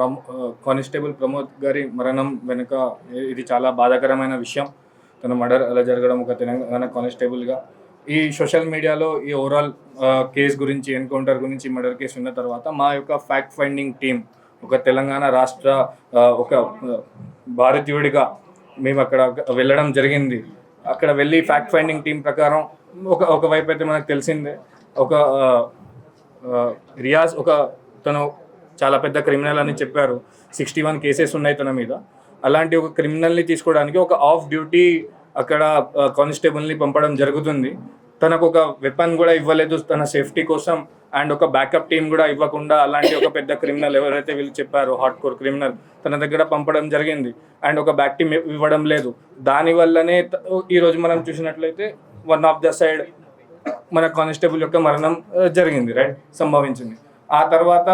Promo constable Pramod గారి మరణం వెనుక ఇది చాలా బాధాకరమైన విషయం. తన మర్డర్ అలా జరగడం ఒక తెలంగాణ కానిస్టేబుల్గా. ఈ సోషల్ మీడియాలో ఈ ఓవరాల్ కేసు గురించి ఎన్కౌంటర్ గురించి మర్డర్ కేసు ఉన్న తర్వాత మా యొక్క ఫ్యాక్ట్ ఫైండింగ్ టీం ఒక తెలంగాణ రాష్ట్ర ఒక భారతీయుడిగా మేము అక్కడ వెళ్ళడం జరిగింది. అక్కడ వెళ్ళి ఫ్యాక్ట్ ఫైండింగ్ టీం ప్రకారం ఒక ఒకవైపు అయితే మనకు తెలిసిందే. ఒక రియాజ్ ఒక తను చాలా పెద్ద క్రిమినల్ అని చెప్పారు. సిక్స్టీ వన్ కేసెస్ ఉన్నాయి తన మీద. అలాంటి ఒక క్రిమినల్ని తీసుకోవడానికి ఒక ఆఫ్ డ్యూటీ అక్కడ కానిస్టేబుల్ని పంపడం జరుగుతుంది. తనకు ఒక వెపన్ కూడా ఇవ్వలేదు తన సేఫ్టీ కోసం అండ్ ఒక బ్యాకప్ టీం కూడా ఇవ్వకుండా అలాంటి ఒక పెద్ద క్రిమినల్ ఎవరైతే వీళ్ళు చెప్పారో హార్డ్ కోర్ క్రిమినల్ తన దగ్గర పంపడం జరిగింది. అండ్ ఒక బ్యాక్ టీం ఇవ్వడం లేదు. దానివల్లనే ఈరోజు మనం చూసినట్లయితే వన్ ఆఫ్ ద సైడ్ మన కానిస్టేబుల్ యొక్క మరణం జరిగింది రైట్ సంభవించింది. ఆ తర్వాత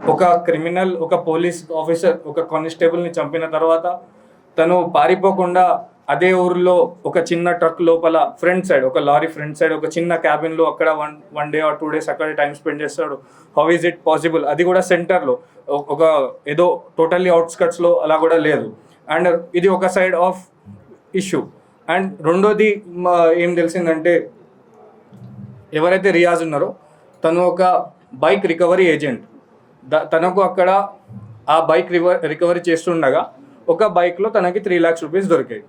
ఒక క్రిమినల్ ఒక పోలీస్ ఆఫీసర్ ఒక కానిస్టేబుల్ని చంపిన తర్వాత తను పారిపోకుండా అదే ఊరిలో ఒక చిన్న ట్రక్ లోపల ఫ్రంట్ సైడ్ ఒక లారీ ఫ్రంట్ సైడ్ ఒక చిన్న క్యాబిన్లో అక్కడ one one day or two days అక్కడ టైం స్పెండ్ చేస్తాడు. హౌ ఈజ్ ఇట్ పాసిబుల్ అది కూడా సెంటర్లో ఒక ఏదో టోటల్లీ అవుట్స్కట్స్లో అలా కూడా లేదు. అండ్ ఇది ఒక సైడ్ ఆఫ్ ఇష్యూ అండ్ రెండోది ఏం తెలిసిందంటే ఎవరైతే రియాజ్ ఉన్నారో తను ఒక బైక్ రికవరీ ఏజెంట్ తనకు అక్కడ ఆ బైక్ రివర్ రికవరీ చేస్తుండగా ఒక బైక్లో తనకి త్రీ ల్యాక్స్ రూపీస్ దొరికాయి.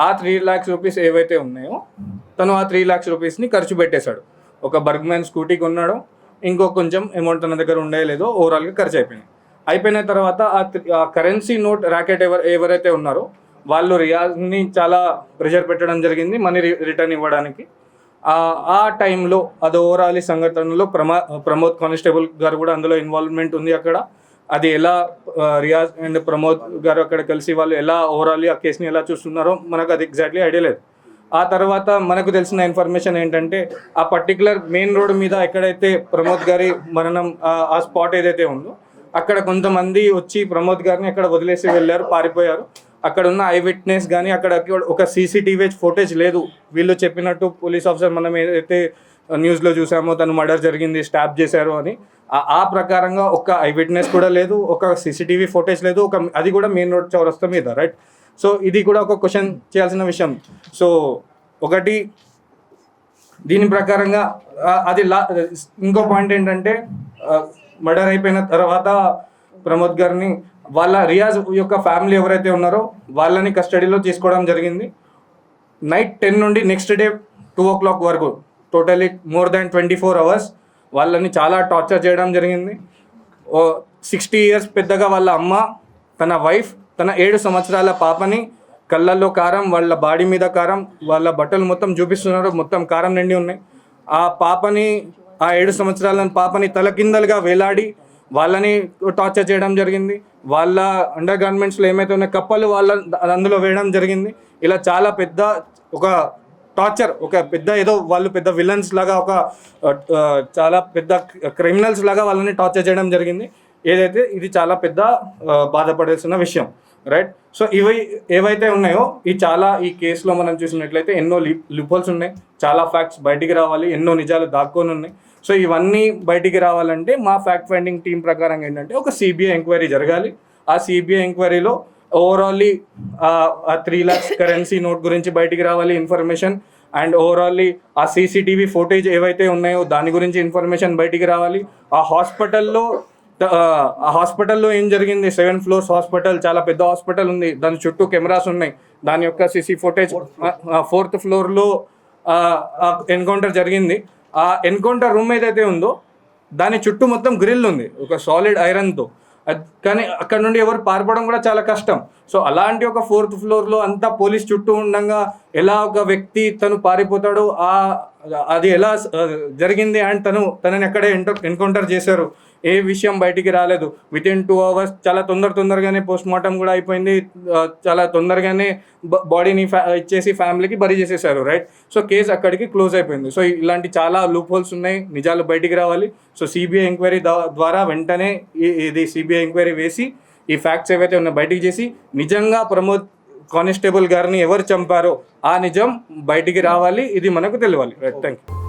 ఆ త్రీ ల్యాక్స్ రూపీస్ ఏవైతే ఉన్నాయో తను ఆ త్రీ ల్యాక్స్ రూపీస్ని ఖర్చు పెట్టేశాడు. ఒక బర్గ్మ్యాన్ స్కూటీ కొన్నాడు ఇంకో కొంచెం అమౌంట్ తన దగ్గర ఉండే లేదో ఓవరాల్గా ఖర్చు అయిపోయింది. అయిపోయిన తర్వాత ఆ కరెన్సీ నోట్ ర్యాకెట్ ఎవరు ఎవరైతే ఉన్నారో వాళ్ళు రియాజ్ని చాలా ప్రెషర్ పెట్టడం జరిగింది మనీ రి- రిటర్న్ ఇవ్వడానికి. ఆ టైంలో అది ఓవరాల్ సంఘటనలో ప్రమా ప్రమోద్ కానిస్టేబుల్ గారు కూడా అందులో ఇన్వాల్వ్మెంట్ ఉంది అక్కడ. అది ఎలా రియాజ్ అండ్ ప్రమోద్ గారు అక్కడ కలిసి వాళ్ళు ఎలా ఓవరాల్ ఆ కేసుని ఎలా చూస్తున్నారో మనకు అది ఎగ్జాక్ట్లీ ఐడియా లేదు. ఆ తర్వాత మనకు తెలిసిన ఇన్ఫర్మేషన్ ఏంటంటే ఆ పర్టికులర్ మెయిన్ రోడ్ మీద ఎక్కడైతే ప్రమోద్ గారి మరణం ఆ స్పాట్ ఏదైతే ఉందో అక్కడ కొంతమంది వచ్చి ప్రమోద్ గారిని అక్కడ వదిలేసి వెళ్ళారు పారిపోయారు. అక్కడ ఉన్న ఐ విట్నెస్ కానీ అక్కడ ఒక సీసీటీవీ ఫుటేజ్ లేదు. వీళ్ళు చెప్పినట్టు పోలీస్ ఆఫీసర్ మనం ఏదైతే న్యూస్లో చూసామో తను మర్డర్ జరిగింది స్టాప్ చేశారు అని. ఆ- ప్రకారంగా ఒక ఐ విట్నెస్ కూడా లేదు ఒక సీసీటీవీ ఫుటేజ్ లేదు ఒక అది కూడా మెయిన్ రోడ్ చౌరస్తా మీద రైట్ సో ఇది కూడా ఒక క్వశ్చన్ చేయాల్సిన విషయం. సో ఒకటి దీని ప్రకారంగా అది లా ఇంకో పాయింట్ ఏంటంటే మర్డర్ అయిపోయిన తర్వాత ప్రమోద్ గారిని వాళ్ళ రియాజ్ యొక్క ఫ్యామిలీ ఎవరైతే ఉన్నారో వాళ్ళని కస్టడీలో తీసుకోవడం జరిగింది. నైట్ టెన్ నుండి next day two o'clock వరకు totally more than twenty four hours వాళ్ళని చాలా టార్చర్ చేయడం జరిగింది. ఓ సిక్స్టీ ఇయర్స్ పెద్దగా వాళ్ళ అమ్మ తన వైఫ్ తన ఏడు సంవత్సరాల పాపని కళ్ళల్లో కారం వాళ్ళ బాడీ మీద కారం వాళ్ళ బట్టలు మొత్తం చూపిస్తున్నారు. మొత్తం కారం నిండి ఉన్నాయి. ఆ పాపని ఆ ఏడు సంవత్సరాల పాపని తలకిందలుగా వేలాడి వాళ్ళని టార్చర్ చేయడం జరిగింది వాళ్ళ అండర్ గార్మెంట్స్లో ఏమైతే ఉన్నాయి కప్పలు వాళ్ళ అందులో వేయడం జరిగింది ఇలా చాలా పెద్ద ఒక టార్చర్ ఒక పెద్ద ఏదో వాళ్ళు పెద్ద విలన్స్ లాగా ఒక చాలా పెద్ద క్రిమినల్స్ లాగా వాళ్ళని టార్చర్ చేయడం జరిగింది ఏదైతే ఇది చాలా పెద్ద బాధపడాల్సిన విషయం రైట్ సో ఇవి ఏవైతే ఉన్నాయో ఈ చాలా ఈ కేసులో మనం చూసినట్లయితే ఎన్నో లిపోల్స్ ఉన్నాయి చాలా ఫ్యాక్ట్స్ బయటికి రావాలి ఎన్నో నిజాలు దాక్కొని ఉన్నాయి సో ఇవన్నీ బయటికి రావాలంటే మా ఫ్యాక్ట్ ఫైండింగ్ టీం ప్రకారం ఏంటంటే ఒక సిబిఐ ఎంక్వైరీ జరగాలి. ఆ సిబిఐ ఎంక్వైరీలో overall three lakhs currency note గురించి బయటికి రావాలి ఇన్ఫర్మేషన్ అండ్ ఓవరాల్లీ ఆ సీసీటీవీ ఫోటేజ్ ఏవైతే ఉన్నాయో దాని గురించి ఇన్ఫర్మేషన్ బయటికి రావాలి. ఆ హాస్పిటల్లో ఆ హాస్పిటల్లో ఏం జరిగింది? సెవెన్ ఫ్లోర్స్ హాస్పిటల్ చాలా పెద్ద హాస్పిటల్ ఉంది. దాని చుట్టూ కెమెరాస్ ఉన్నాయి. దాని యొక్క సీసీ ఫోటేజ్ ఫోర్త్ ఫ్లోర్లో ఎన్కౌంటర్ జరిగింది. ఆ ఎన్కౌంటర్ రూమ్ ఏదైతే ఉందో దాని చుట్టూ మొత్తం గ్రిల్ ఉంది ఒక సాలిడ్ ఐరన్తో కానీ అక్కడ నుండి ఎవరు పారిపోవడం కూడా చాలా కష్టం. సో అలాంటి ఒక ఫోర్త్ ఫ్లోర్లో అంతా పోలీస్ చుట్టూ ఉండగా ఎలా ఒక వ్యక్తి తను పారిపోతాడో ఆ అది ఎలా జరిగింది అండ్ తను తనని ఎక్కడే ఎన్కౌంటర్ చేశారు. ఏ విషయం బయటికి రాలేదు. విత్ ఇన్ టూ అవర్స్ చాలా తొందర తొందరగానే పోస్ట్ మార్టం కూడా అయిపోయింది. చాలా తొందరగానే బాడీని ఇచ్చేసి ఫ్యామిలీకి బరీ చేసేసారు రైట్ సో కేసు అక్కడికి క్లోజ్ అయిపోయింది. సో ఇలాంటి చాలా లూప్ హోల్స్ ఉన్నాయి. నిజాలు బయటికి రావాలి. సో సిబిఐ ఎంక్వైరీ ద్వారా వెంటనే ఇది సిబిఐ ఎంక్వైరీ వేసి ఈ ఫ్యాక్ట్స్ ఏవైతే ఉన్నాయో బయటికి చేసి నిజంగా ప్రమోద్ కానిస్టేబుల్ గారిని ఎవరు చంపారో ఆ నిజం బయటికి రావాలి. ఇది మనకు తెలియాలి. Right thank you